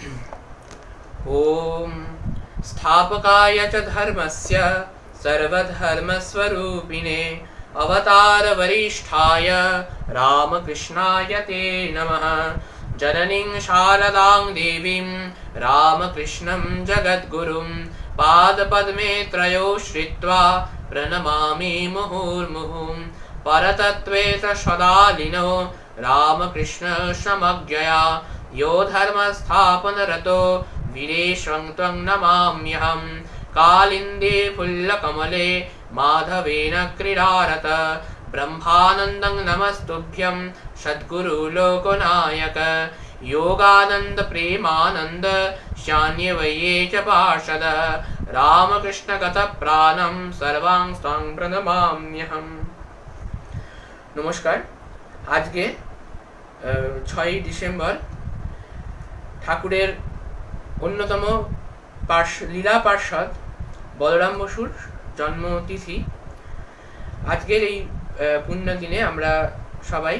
ॐ स्थापकाय च धर्मस्य सर्वधर्मस्वरूपिणे अवतारवरिष्ठाय रामकृष्णाय ते नमः। जननीं शारदां देवीं रामकृष्णं जगद्गुरुं पादपद्मे त्रयो श्रित्वा प्रणमामि मुहुर्मुहुं। परतत्त्वे च सदालिनो रामकृष्ण समज्ञया यो धर्मस्थापनरतो वीरेशं त्वं नमाम्यहं कालिन्दे फुल्लकमले माधवेन क्रीडारत ब्रह्मानन्दं नमस्तुभ्यं सद्गुरु लोकनायक योगानन्द प्रेमानन्द शान्यवये च पार्षद রামকৃষ্ণগতপ্রাণম সর্বাং স্বং প্রণমাম্যহম নমস্কার আজকে ছয়ই ডিসেম্বর ঠাকুরের অন্যতম পার্শ লীলা পার্ষদ বলরাম বসুর জন্মতিথি। আজকের এই আহ, পুণ্য দিনে আমরা সবাই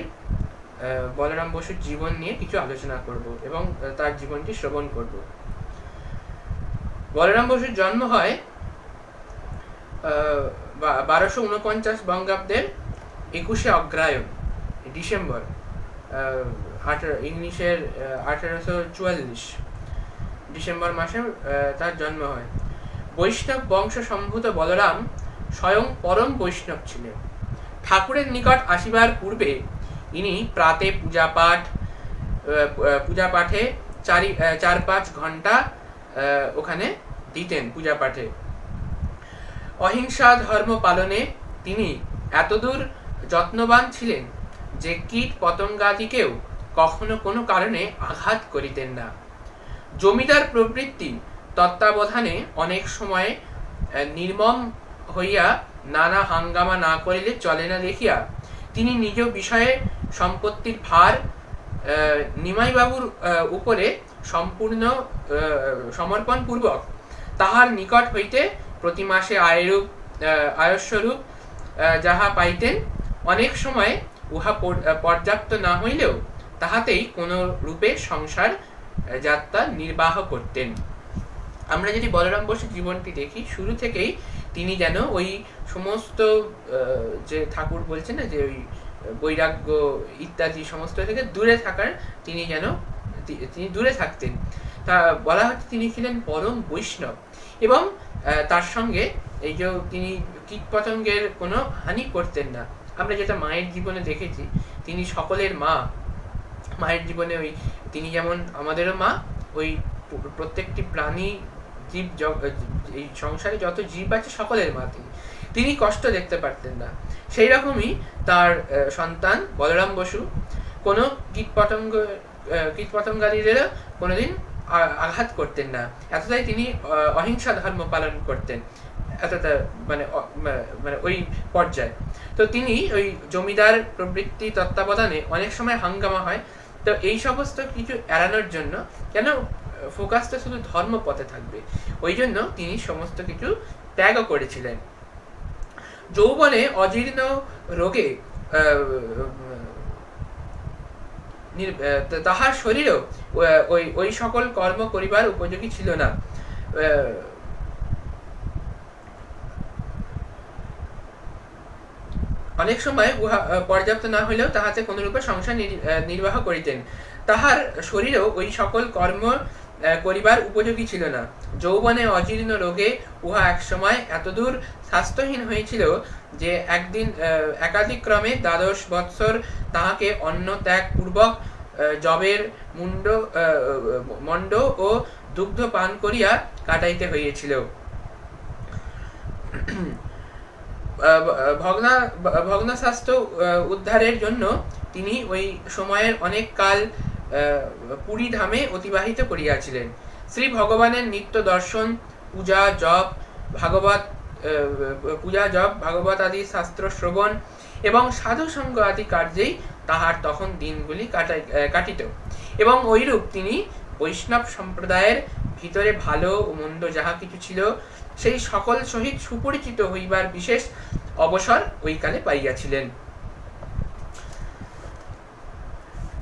বলরাম বসুর জীবন নিয়ে কিছু আলোচনা করব এবং তার জীবনটি শ্রবণ করব। বলরাম বসুর জন্ম হয় বারোশো উনপঞ্চাশ বঙ্গাব্দের একুশে অগ্রায়ণ ডিসেম্বর। আঠারো, ইংলিশের আঠারোশো চুয়াল্লিশ ডিসেম্বর মাসে তার জন্ম হয়। বৈষ্ণব বংশ সম্ভূত বলরাম স্বয়ং পরম বৈষ্ণব ছিলেন। ঠাকুরের নিকট আসিবার পূর্বে ইনি প্রাতে পূজা পাঠ পূজা পাঠে চারি চার পাঁচ ঘণ্টা ওখানে দিতেন পূজা পাঠে। অহিংসা ধর্ম পালনে তিনি এতদূর যত্নবান ছিলেন যে কীট পতঙ্গাদিকেও কখনো কোনো কারণে আঘাত করিতেন না। জমিদার প্রবৃত্তি তত্ত্বাবধানে অনেক সময় নির্মম হইয়া নানা হাঙ্গামা না করিলে চলে না দেখিয়া তিনি নিজ বিষয়ে সম্পত্তির ভার নিমাইবাবুর উপরে সম্পূর্ণ সমর্পণ পূর্বক তাহার নিকট হইতে প্রতি মাসে আয়রূপ আয়স্বরূপ যাহা পাইতেন, অনেক সময় উহা পর্যাপ্ত না হইলেও তাহাতেই কোনো রূপে সংসার যাত্রা নির্বাহ করতেন। আমরা যদি বলরাম বসুর জীবনটি দেখি, শুরু থেকেই তিনি যেন ওই সমস্ত যে ঠাকুর বলছেন না, যে ওই বৈরাগ্য ইত্যাদি সমস্ত থেকে দূরে থাকার তিনি যেন তিনি দূরে থাকতেন। তা বলা হচ্ছে তিনি ছিলেন পরম বৈষ্ণব এবং তার সঙ্গে এই যে তিনি কীট পতঙ্গের কোনো হানি করতেন না। আমরা যেটা মায়ের জীবনে দেখেছি, তিনি সকলের মা মায়ের জীবনে ওই তিনি যেমন আমাদেরও মা ওই প্রত্যেকটি প্রাণী জীব এই সংসারে যত জীব আছে সকলের মা তিনি। তিনি কষ্ট দেখতে পারতেন না। সেই রকমই তার সন্তান বলরাম বসু কোনো কীটপতঙ্গ আহ, কীটপতঙ্গাদিদেরও কোনোদিন আঘাত করতেন না। এতটাই তিনি অহিংসা ধর্ম পালন করতেন। এতটা মানে মানে ওই পর্যায়ে। তো তিনি ওই জমিদার প্রবৃত্তি তত্ত্বাবধানে অনেক সময় হাঙ্গামা হয়। তো এই সমস্ত কিছু এড়ানোর জন্য কেন ফোকাসটা শুধু ধর্ম পথে থাকবে? ওই জন্য তিনি সমস্ত কিছু ত্যাগও করেছিলেন। যৌবনে অজীর্ণ রোগে তাহার শরীরও ওই ওই সকল কর্ম করিবার উপযোগী ছিল না। অনেক সময় উহা পর্যাপ্ত না হইলেও তাহাতে কোনরূপে সংসার নির- নির্বাহ করিতেন। তাহার শরীরেও ওই সকল কর্ম করিবার উপযোগী ছিল না। যৌবনে অজীর্ণ রোগে উহা একসময় এতদূর স্বাস্থ্যহীন হয়েছিল যে একদিন একাধিক্রমে দ্বাদশ বৎসর তাহাকে অন্ন ত্যাগ পূর্বক জবের মুন্ড মণ্ড ও দুগ্ধ পান করিয়া কাটাইতে হইয়াছিল। ভগ্না আহ, উদ্ধারের জন্য তিনি ওই সময়ের অনেক কাল পুরী ধামে অতিবাহিত করিয়াছিলেন। শ্রী ভগবানের নিত্য দর্শন পূজা জপ ভাগবত পূজা জপ ভাগবত আদি শাস্ত্র শ্রবণ এবং সাধু সঙ্গ আদি কার্যেই তাহার তখন দিনগুলি কাটাই কাটিত। এবং ওইরূপ তিনি বৈষ্ণব সম্প্রদায়ের ভিতরে ভালো ও মন্দ যাহা কিছু ছিল, সেই সকল সহিত সুপরিচিত হইবার বিশেষ অবসর ওইকালে পাইয়াছিলেন।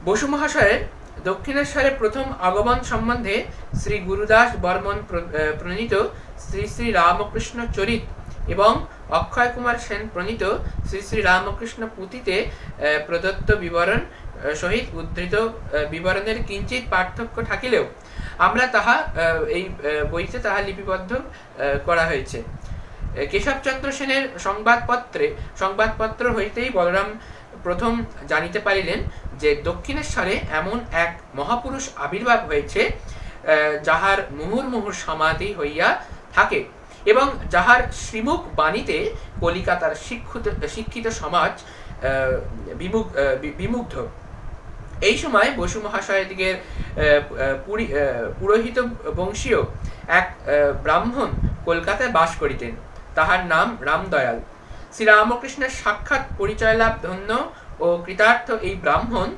বসু মহাশয়ের দক্ষিণেশ্বরে প্রথম আগমন সম্বন্ধে শ্রী গুরুদাস বর্মন প্র- প্রণীত শ্রী শ্রী রামকৃষ্ণ চরিত এবং অক্ষয় কুমার সেন প্রণীত শ্রী শ্রী রামকৃষ্ণ পুঁথিতে প্রদত্ত বিবরণ সহিত উদ্ধৃত বিবরণের কিঞ্চিত পার্থক্য থাকিলেও আমরা তাহা এই বইতে তাহা লিপিবদ্ধ করা হয়েছে। কেশবচন্দ্র সেনের সংবাদপত্রে, সংবাদপত্র হইতেই বলরাম প্রথম জানিতে পারিলেন যে দক্ষিণেশ্বরে এমন এক মহাপুরুষ আবির্ভাব হয়েছে যাহার মুহুর মুহুর সমাধি হইয়া থাকে এবং যাহার শ্রীমুখ বাণীতে কলিকাতার শিক্ষিত শিক্ষিত সমাজ বিমুগ্ধ। এই সময় বসু মহাশয়দিগের পুরি- পুরোহিত বংশীয় এক ব্রাহ্মণ কলকাতায় বাস করিতেন। তাহার নাম রামদয়াল। শ্রীরামকৃষ্ণের সাক্ষাৎ পরিচয় লাভ ধন্য ও কৃতার্থ এই ব্রাহ্মণ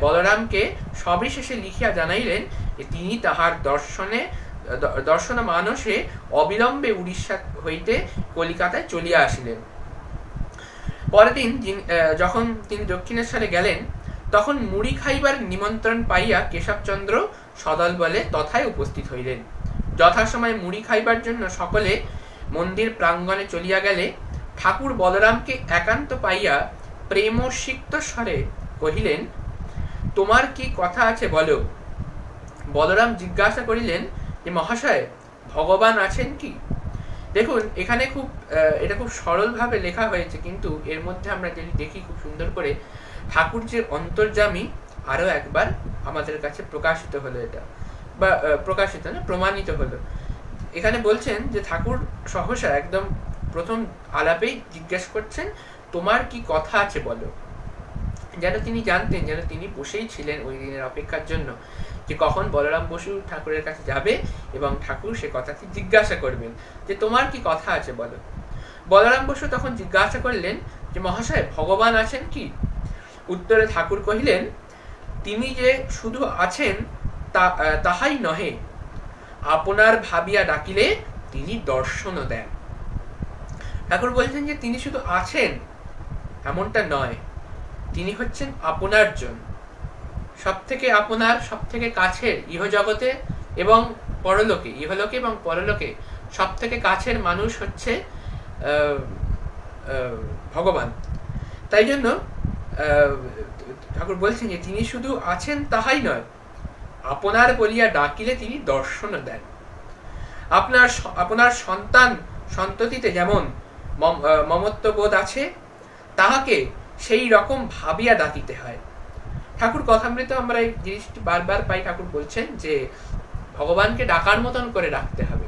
বলরামকে সবিশেষে লিখিয়া জানাইলেন যে তিনি তাহার দর্শনে দর্শন মানসে অবিলম্বে উড়িষ্যা হইতে কলিকাতায় চলিয়া আসিলেন। পরের দিন যখন তিনি দক্ষিণেশ্বরে গেলেন তখন মুড়ি খাইবার নিমন্ত্রণ পাইয়া কেশবচন্দ্র সদল বলে তথায় উপস্থিত হইলেন। যথাসময়ে মুড়ি খাইবার জন্য সকলে মন্দির প্রাঙ্গণে চলিয়া গেলে ঠাকুর বলরামকে একান্ত পাইয়া প্রেমসিক্ত স্বরে কহিলেন, তোমার কি কথা আছে বলো? বলরাম জিজ্ঞাসা করিলেন, যে মহাশয়, ভগবান আছেন কি? দেখুন, এখানে খুব এটা খুব সরলভাবে লেখা হয়েছে, কিন্তু এর মধ্যে আমরা যদি দেখি খুব সুন্দর করে ঠাকুর যে অন্তর্যামী আরও একবার আমাদের কাছে প্রকাশিত হলো এটা। বা প্রকাশিত না, প্রমাণিত হলো। এখানে বলছেন যে ঠাকুর সহসা একদম প্রথম আলাপেই জিজ্ঞেস করছেন, তোমার কি কথা আছে বলো? যেন তিনি জানতেন, যেন তিনি বসেই ছিলেন ওই দিনের অপেক্ষার জন্য, যে কখন বলরাম বসু ঠাকুরের কাছে যাবে এবং ঠাকুর সে কথাটি জিজ্ঞাসা করবেন, যে তোমার কি কথা আছে বলো? বলরাম বসু তখন জিজ্ঞাসা করলেন যে, মহাশয়, ভগবান আছেন কি? উত্তরে ঠাকুর কহিলেন, তিনি যে শুধু আছেন তা তাহাই নহে। আপনার ভাবিয়া ডাকিলে তিনি দর্শনও দেন। ঠাকুর বলছেন যে, তিনি শুধু আছেন, এমনটা নয়। তিনি হচ্ছেন আপনার জন। সব থেকে আপনার সব থেকে কাছের ইহজগতে এবং পরলোকে, ইহলোকে এবং পরলোকে সব থেকে কাছের মানুষ হচ্ছে ভগবান। তাই জন্য ঠাকুর বলছেন যে তিনি শুধু আছেন তাহাই নয়, আপনার বলিয়া ডাকিলে তিনি দর্শন দেন। আপনার আপনার সন্তান সন্ততিতে যেমন মমত্ববোধ আছে, তাহাকে সেই রকম ভাবিয়া ডাকিতে হয়। ঠাকুর কথামৃত আমরা এই জিনিসটি বারবার পাই ঠাকুর বলছেন যে ভগবানকে ডাকার মতন করে ডাকতে হবে।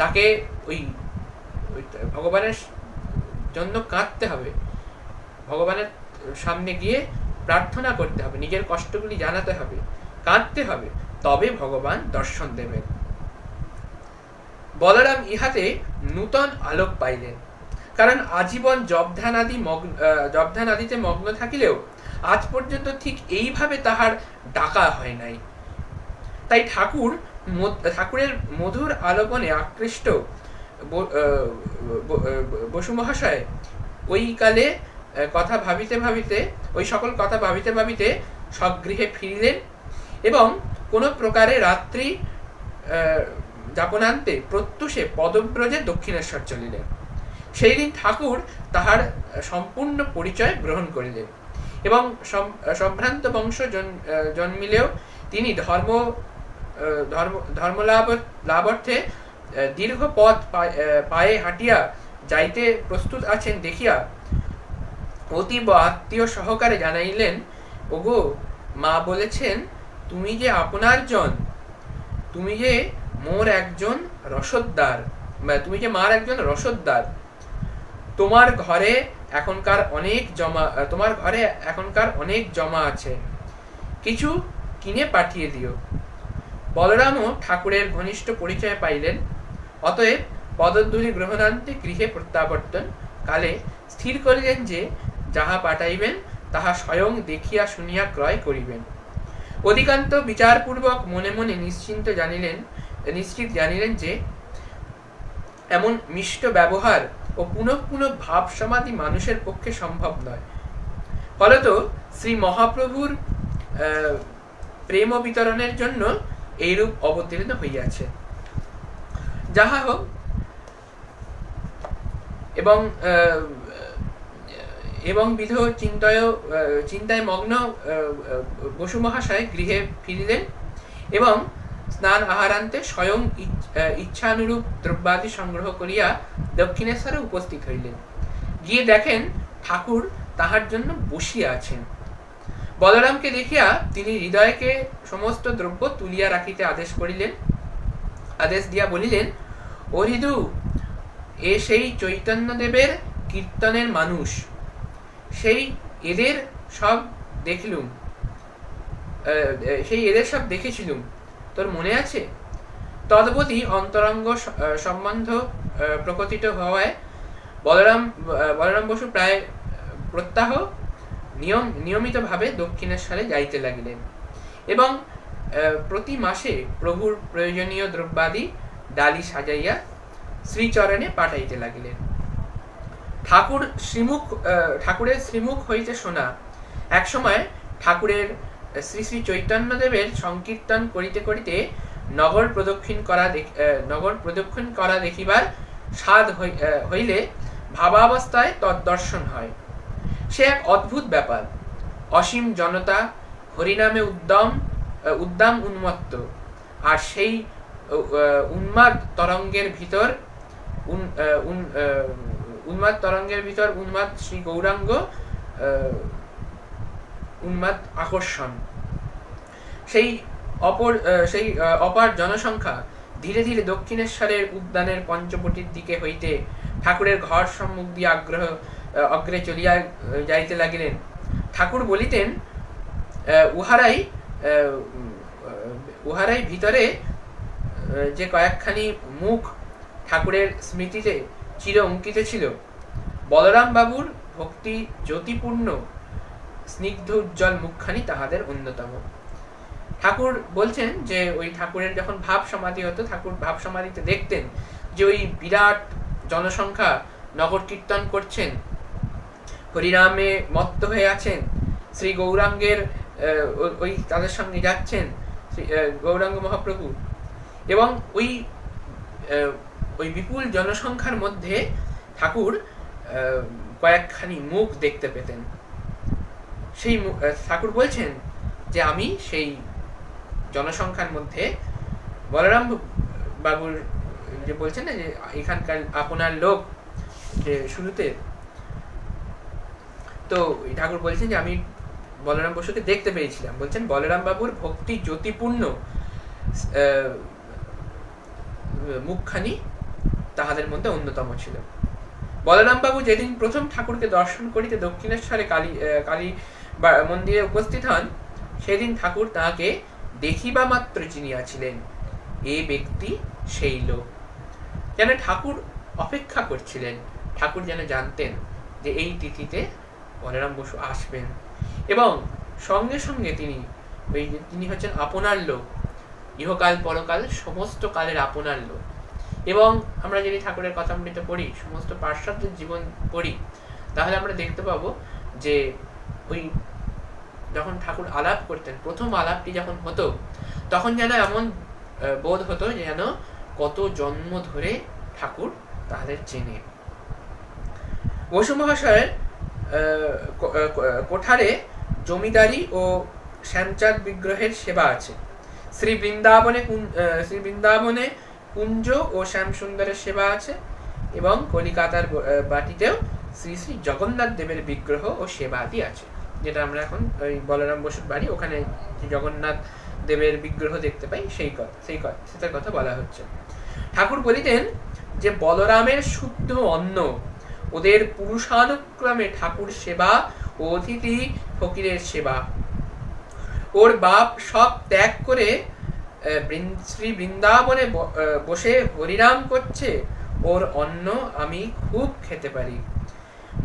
তাকে ওই ভগবানের জন্য কাঁদতে হবে। ভগবানের সামনে গিয়ে প্রার্থনা করতে হবে, নিজের কষ্টগুলি জানাতে হবে, কাঁদতে হবে, তবে ভগবান দর্শন দেবেন। বলরাম ইহাতে নূতন আলোক পাইলেন। কারণ আজীবন জবধান আদি মগ্ন জবধান আদিতে মগ্ন থাকিলেও আজ পর্যন্ত ঠিক এইভাবে তাহার ডাকা হয় নাই। তাই ঠাকুর ঠাকুরের মধুর আলোপনে আকৃষ্ট বসু মহাশয় ওই কালে কথা ভাবিতে ভাবিতে, ওই সকল কথা ভাবিতে ভাবিতে স্বগৃহে ফিরিলেন এবং কোনো প্রকারে রাত্রি যাপনান্তে প্রত্যুষে পদব্রজে দক্ষিণেশ্বর চলিলেন। সেই দিন ঠাকুর তাহার সম্পূর্ণ পরিচয় গ্রহণ করিলেন এবং সম- সম্ভ্রান্ত বংশ জন্মিলেও তিনি ধর্ম ধর্ম, ধর্মলাভ, লাভার্থে দীর্ঘ পথ পায়ে হাঁটিয়া যাইতে প্রস্তুত আছেন দেখিয়া অতীব আত্মীয় সহকারে জানাইলেন, ওগো, মা বলেছেন, তুমি যে আপনার জন, তুমি যে মোর একজন রসদদার তুমি যে মার একজন রসদদার, তোমার ঘরে এখনকার অনেক জমা, তোমার ঘরে এখনকার অনেক জমা আছে, কিছু কিনে পাঠিয়ে দিও। বলরামও ঠাকুরের ঘনিষ্ঠ পরিচয় পাইলেন। অতএব পদধ্বনি গ্রহণান্তে গৃহে প্রত্যাবর্তন কালে স্থির করিলেন যে যাহা পাঠাইবেন, তাহা স্বয়ং দেখিয়া শুনিয়া ক্রয় করিবেন। অধিকান্ত বিচারপূর্বক মনে মনে নিশ্চিন্ত জানিলেন, নিশ্চিত জানিলেন যে, এমন মিষ্ট ব্যবহার ও পুনঃ পুনঃ ভাব সমাধি মানুষের পক্ষে সম্ভব নয়। ফলত শ্রী মহাপ্রভুর প্রেম বিতরণের জন্য এইরূপ অবতীর্ণ হইয়াছে। যাহা হোক, এবং এবং বিধ চিন্তায় চিন্তায় মগ্ন বসু মহাশয় গৃহে ফিরিলেন এবং স্নান আহারান্তে স্বয়ং ইচ- ইচ্ছানুরূপ দ্রব্যাদি সংগ্রহ করিয়া দক্ষিণেশ্বরে উপস্থিত হইলেন। গিয়ে দেখেন ঠাকুর তাহার জন্য বসিয়া আছেন। বলরামকে দেখিয়া তিনি হৃদয়কে সমস্ত দ্রব্য তুলিয়া রাখিতে আদেশ করিলেন। আদেশ দিয়া বলিলেন হৃদু এ সেই চৈতন্যদেবের কীর্তনের মানুষ। সেই এদের সব দেখলুম। সেই এদের সব দেখেছিলুম। তোর মনে আছে? তদবধি অন্তরঙ্গ সম্বন্ধ প্রকটিত হওয়ায় বলরাম বলরাম বসু প্রায় প্রত্যাহ নিয়ম, নিয়মিতভাবে দক্ষিণেশ্বরে যাইতে লাগিলেন এবং প্রতি মাসে প্রভুর প্রয়োজনীয় দ্রব্যাদি ডালি সাজাইয়া শ্রীচরণে পাঠাইতে লাগিলেন। ঠাকুর শ্রীমুখ ঠাকুরের শ্রীমুখ হইতে শোনা। এক সময় ঠাকুরের শ্রী শ্রী চৈতন্যদেবের সংকীর্তন করিতে করিতে নগর প্রদক্ষিণ করা নগর প্রদক্ষিণ করা দেখিবার স্বাদ হইলে ভাবাবস্থায় তদ্দর্শন হয়। সে এক অদ্ভুত ব্যাপার। অসীম জনতা হরিনামে উদ্যম আহ, উদ্দাম উন্মত্ত। আর সেই উন্মাদ তরঙ্গের ভিতর উন্মাদ তরঙ্গের ভিতর উন্মাদ শ্রী গৌরাঙ্গ উন্মাদ আকর্ষণ। সেই অপর সেই অপার জনসংখ্যা ধীরে ধীরে দক্ষিণেশ্বরের উদ্যানের পঞ্চবটির দিকে হইতে ঠাকুরের ঘর সম্মুখ দিয়ে আগ্রহ অগ্রে চলিয়া যাইতে লাগিলেন। ঠাকুর বলিতেন উহারাই উহারাই ভিতরে যে কয়েকখানি মুখ ঠাকুরের স্মৃতিতে চির অঙ্কিত ছিল। বলরাম বাবুর ভক্তি জ্যোতিপূর্ণ, স্নিগ্ধ উজ্জ্বল মুখখানি তাহাদের অন্যতম। ঠাকুর বলছেন যে, ওই ঠাকুরের যখন ভাব সমাধি হতো, ঠাকুর ভাব সমাধিতে দেখতেন যে, ওই বিরাট জনসংখ্যা নগর কীর্তন করছেন, হরিনামে মত্ত হয়ে আছেন, শ্রী গৌরাঙ্গের ওই তাদের সঙ্গে যাচ্ছেন গৌরাঙ্গ মহাপ্রভু। এবং ওই ওই বিপুল জনসংখ্যার মধ্যে ঠাকুর কয়েকখানি মুখ দেখতে পেতেন। সেই ঠাকুর বলছেন যে, আমি সেই জনসংখ্যার মধ্যে বলরাম বাবুর, যে বলছেন না যে, এখানকার আপনার লোক যে শুরুতে, তো ঠাকুর বলছেন যে, আমি বলরাম বসুকে দেখতে পেয়েছিলাম। বলছেন, বলরাম বাবুর ভক্তি জ্যোতিপূর্ণ মুখখানি তাহাদের মধ্যে অন্যতম ছিল। বলরাম বাবু যেদিন প্রথম ঠাকুরকে দর্শন করিতে দক্ষিণেশ্বরে কালী কালী মন্দিরে উপস্থিত হন, সেদিন ঠাকুর তাহাকে দেখিবা মাত্র চিনিয়াছিলেন এ ব্যক্তি সেই লোক। যেন ঠাকুর অপেক্ষা করছিলেন, ঠাকুর যেন জানতেন যে এই তিথিতে বলরাম বসু আসবেন। এবং সঙ্গে সঙ্গে তিনি তিনি হচ্ছেন আপনার লোক, ইহকাল পরকাল সমস্ত কালের আপনার লোক। এবং আমরা যদি ঠাকুরের কথামৃত পড়ি, সমস্ত পাশ্চাত্যের জীবন পড়ি, তাহলে আমরা দেখতে পাবো যে ওই যখন ঠাকুর আলাপ করতেন, প্রথম আলাপটি যখন হতো, তখন যেন এমন বোধ হতো যেন কত জন্ম ধরে ঠাকুর তাদের চেনে। বসু মহাশয়ের কোঠারে জমিদারি ও শ্যামচাঁদ বিগ্রহের সেবা আছে। শ্রী বৃন্দাবনে শ্রী বৃন্দাবনে কুঞ্জ ও শ্যামসুন্দরের সেবা আছে এবং কলিকাতার বাটিতেও শ্রী শ্রী জগন্নাথ দেবের বিগ্রহ ও সেবা আদি আছে, যেটা আমরা এখন ওই বলরাম বসুর বাড়ি, ওখানে জগন্নাথ দেবের বিগ্রহ দেখতে পাই, সেই কথা সেই কথা সেটার কথা বলা হচ্ছে। ঠাকুর বলিতেন যে বলরামের শুদ্ধ অন্ন, ওদের পুরুষানুক্রমে ঠাকুর সেবা ও অতিথি ফকিরের সেবা। ওর বাপ সব ত্যাগ করে শ্রী বৃন্দাবনে বসে হরিনাম করছে, ওর অন্ন আমি খুব খেতে পারি।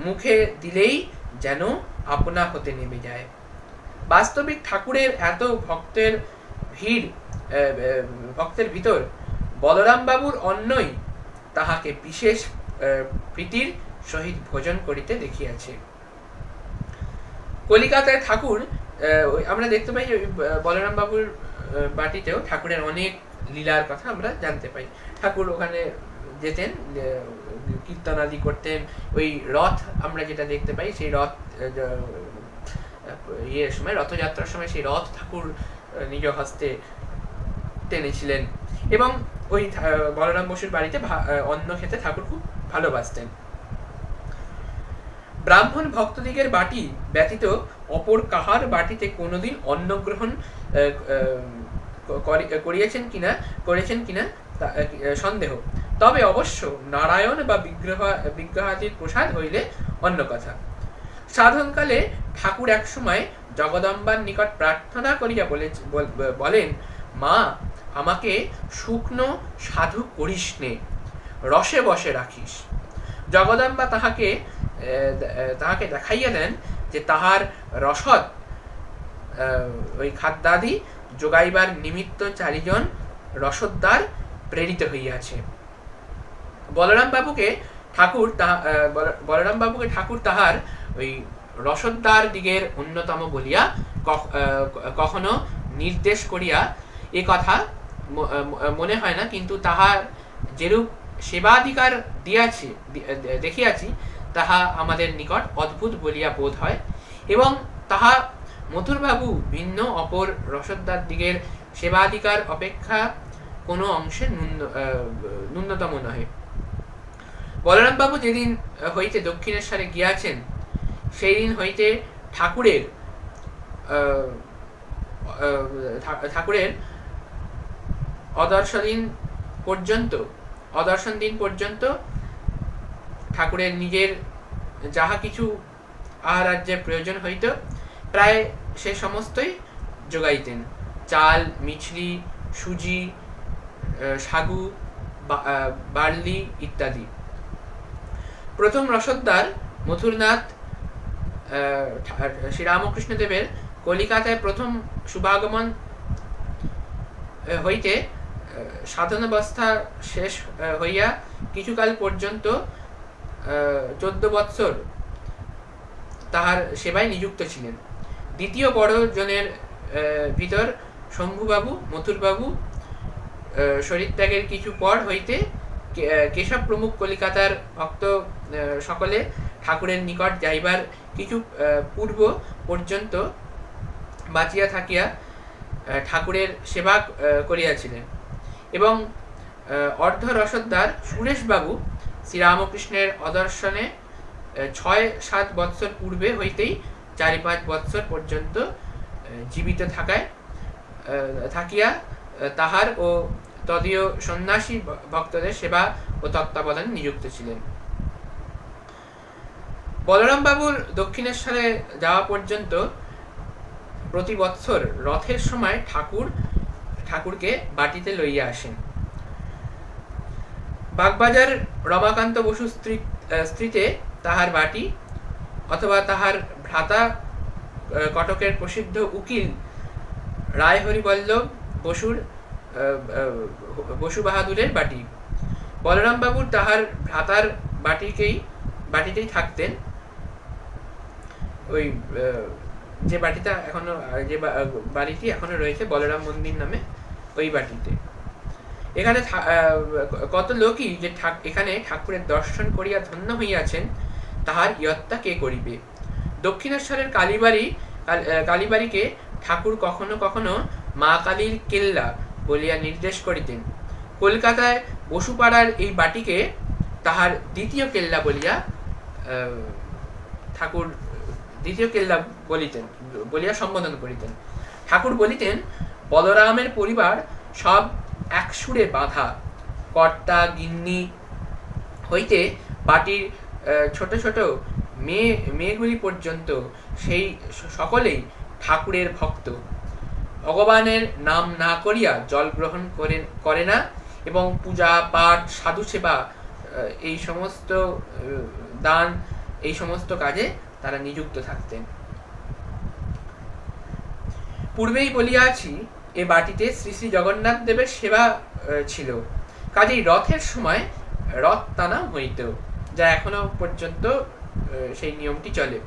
মুখে দিলেই যেন আপনা হতে নেমে যায়। বাস্তবিক ঠাকুরের এত ভক্তের ভিড় ভক্তের ভিতর বলরাম বাবুর অন্নই তাহাকে বিশেষ প্রীতির সহিত ভোজন করিতে দেখিয়াছে। কলিকাতায় ঠাকুর আমরা দেখতে পাই বলরাম বাবুর বাটিতেও ঠাকুরের অনেক লীলার কথা আমরা জানতে পাই। ঠাকুর ওখানে যেতেন কীর্তন আদি করতেন। ওই রথ আমরা যেটা দেখতে পাই, সেই রথ ইয়ের সময়, রথযাত্রার সময় সেই রথ ঠাকুর নিজ হস্তে টেনেছিলেন। এবং ওই বলরাম বসুর বাড়িতে অন্ন খেতে ঠাকুর খুব ভালোবাসতেন। ব্রাহ্মণ ভক্তদিগের বাটি ব্যতীত অপর কাহার বাটিতে কোনোদিন অন্ন গ্রহণ করিয়েছেন কিনা, করেছেন কিনা সন্দেহ। তবে অবশ্য নারায়ণ বা বিগ্রহ, বিগ্রহাদির প্রসাদ হইলে অন্য কথা। সাধনকালে ঠাকুর এক সময় জগদম্বার নিকট প্রার্থনা করিয়া বলে বলেন, মা, আমাকে শুকনো সাধু করিস নে, রসে বসে রাখিস। জগদম্বা তাহাকে তাহাকে দেখাইয়া দেন যে তাহার রসদ ওই খাদ্যাদি যোগাইবার নিমিত্ত চারিজন রসদ্দার প্রেরিত হইয়াছে। বলরাম বাবুকে ঠাকুর তাহা বলরাম বাবুকে ঠাকুর তাহার ওই রসদ্দার দিগের অন্যতম বলিয়া কখনো নির্দেশ করিয়া এ কথা মনে হয় না, কিন্তু তাহার যেরূপ সেবাধিকার দিয়াছি দেখিয়াছি, তাহা আমাদের নিকট অদ্ভুত বলিয়া বোধ হয় এবং তাহা মথুরবাবু ভিন্ন অপর রসদ্দার দিগের সেবাধিকার অপেক্ষা কোনো অংশে ন্যূনতম নহে। বলরামবাবু যেদিন হইতে দক্ষিণেশ্বরে গিয়াছেন সেই দিন হইতে ঠাকুরের ঠাকুরের অদর্শ দিন পর্যন্ত অদর্শন দিন পর্যন্ত ঠাকুরের নিজের যাহা কিছু আহারাজ্যের প্রয়োজন হইত, প্রায় সে সমস্তই যোগাইতেন চাল, মিছরি, সুজি সাগু বার্লি ইত্যাদি। প্রথম রসদদার মথুরনাথ শ্রীরামকৃষ্ণদেবের কলিকাতায় প্রথম শুভাগমন হইতে সাধনাবস্থা শেষ হইয়া কিছুকাল পর্যন্ত চোদ্দ বৎসর তাহার সেবায় নিযুক্ত ছিলেন। দ্বিতীয় বড় জনের ভিতর শম্ভুবাবু, মথুরবাবু শরীরত্যাগের কিছু পর হইতে কেশব প্রমুখ কলিকাতার ভক্ত সকলে ঠাকুরের নিকট যাইবার কিছু পূর্ব পর্যন্ত বাঁচিয়া থাকিয়া ঠাকুরের সেবা করিয়াছিলেন। এবং অর্ধ রসদদার সুরেশবাবু শ্রীরামকৃষ্ণের অদর্শনে ছয় সাত বৎসর পূর্বে হইতেই চারি পাঁচ বৎসর পর্যন্ত জীবিত থাকায় থাকিয়া তাহার ও তদীয় সন্ন্যাসী ভক্তদের সেবা ও তত্ত্বাবধানে নিযুক্ত ছিলেন। বলরাম বাবুর দক্ষিণেশ্বরে যাওয়া পর্যন্ত প্রতি বৎসর রথের সময় ঠাকুর, ঠাকুরকে বাটিতে লইয়া আসেন। বাগবাজার রমাকান্ত বসু স্ত্রী স্ত্রীতে তাহার বাটি অথবা তাহার ভ্রাতা কটকের প্রসিদ্ধ উকিল রায় হরিবল্লভ বসুর বসু বাহাদুরের বাটি। বলরাম বাবুর তাহার ভ্রাতার বাটিকেই, বাটিতেই থাকতেন। ওই যে বাটিটা এখনও, যে বাড়িটি এখনও রয়েছে বলরাম মন্দির নামে, ওই বাটিতে। এখানে কত লোকই যে এখানে ঠাকুরের দর্শন করিয়া ধন্য হইয়াছেন, তাহার ইয়ত্তা কে করিবে? দক্ষিণেশ্বরের কালীবাড়ি কালীবাড়িকে ঠাকুর কখনো কখনো মা কালীর কেল্লা বলিয়া নির্দেশ করিতেন। কলকাতায় বসুপাড়ার এই বাটিকে তাহার দ্বিতীয় কেল্লা বলিয়া ঠাকুর দ্বিতীয় কেল্লা বলিতেন, বলিয়া সম্বোধন করিতেন। ঠাকুর বলিতেন, বলরামের পরিবার সব এক সুরে বাঁধা। কর্তা, গিন্নি হইতে বাটির ছোট ছোট মেয়ে, মেয়েগুলি পর্যন্ত সেই সকলেই ঠাকুরের ভক্ত। ভগবানের নাম না করিয়া জল গ্রহণ করে করে না এবং পূজা, পাঠ, সাধু সেবা এই সমস্ত দান, এই সমস্ত কাজে তারা নিযুক্ত থাকতেন। পূর্বেই বলিয়াছি, এ বাটিতে শ্রী শ্রী জগন্নাথ দেবের সেবা ছিল। কাজেই রথের সময় রথ টানা হইত, যা এখনও পর্যন্ত সেই নিয়মটি চলে।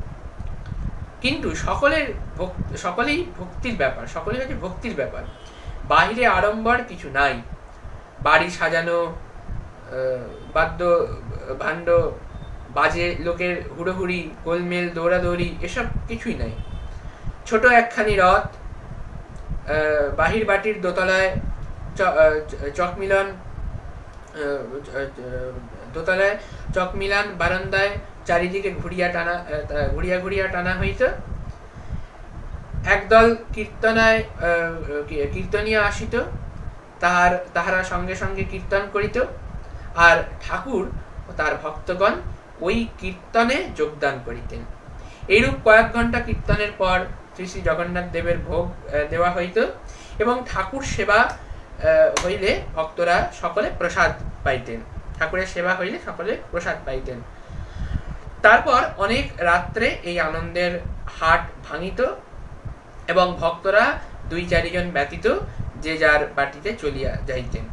কিন্তু সকলের সকলেই ভক্তির ব্যাপার সকলেই হচ্ছে ভক্তির ব্যাপার। বাহিরে আড়ম্বর কিছু নাই। বাড়ি সাজানো বাদ্য, ভাণ্ড, বাজে লোকের হুড়োহুড়ি, গোলমেল, দৌড়াদৌড়ি, এসব কিছুই নাই। ছোট একখানি রথ বাহির বাটির দোতলায় চকমিলন দোতলায় চকমিলান বারান্দায় চারিদিকে ঘুরিয়া টানা ঘুরিয়া ঘুরিয়া টানা হইত। একদল কীর্তনায় কীর্তনীয় আসিত, তাহার, তাহারা সঙ্গে সঙ্গে কীর্তন করিত, আর ঠাকুর ও তার ভক্তগণ ওই কীর্তনে যোগদান করিতেন। এইরূপ কয়েক ঘণ্টা কীর্তনের পর শ্রী শ্রী জগন্নাথ দেবের ভোগ দেওয়া হইত এবং ঠাকুর সেবা হইলে ভক্তরা সকলে প্রসাদ পাইতেন। ঠাকুরের সেবা হইলে সকলে প্রসাদ পাইতেন। তারপর অনেক রাত্রে এই আনন্দের হাট ভাঙিত এবং ভক্তরা দুই চারিজন ব্যতীত যে যার বাটিতে চলিয়া যাইতেন।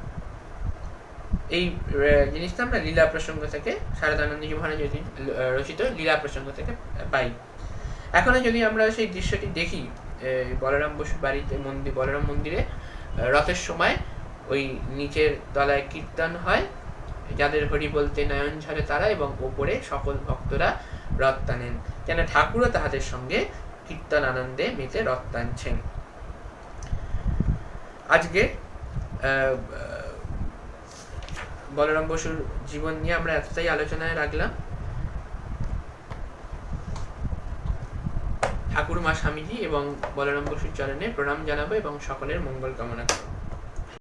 এই জিনিসটা আমরা লীলা প্রসঙ্গ থেকে শারদানন্দজি মহারাজ রচিত লীলা প্রসঙ্গ থেকে পাই। এখনও যদি আমরা সেই দৃশ্যটি দেখি বলরাম বসু বাড়িতে মন্দির বলরাম মন্দিরে রথের সময় ওই নিচের তলায় কীর্তন হয় যাদের হরি বলতে নয়ন ঝরে তারা এবং ওপরে সকল ভক্তরা রথ টানেন যেন ঠাকুরও তাহাদের সঙ্গে কীর্তন আনন্দে মেতে রথ টানছেন আজকে বলরাম বসুর জীবন নিয়ে আমরা এতটাই আলোচনায় রাখলাম। ঠাকুর মা স্বামীজি এবং বলরাম বসুর চরণে প্রণাম জানাব এবং সকলের মঙ্গল কামনা করব।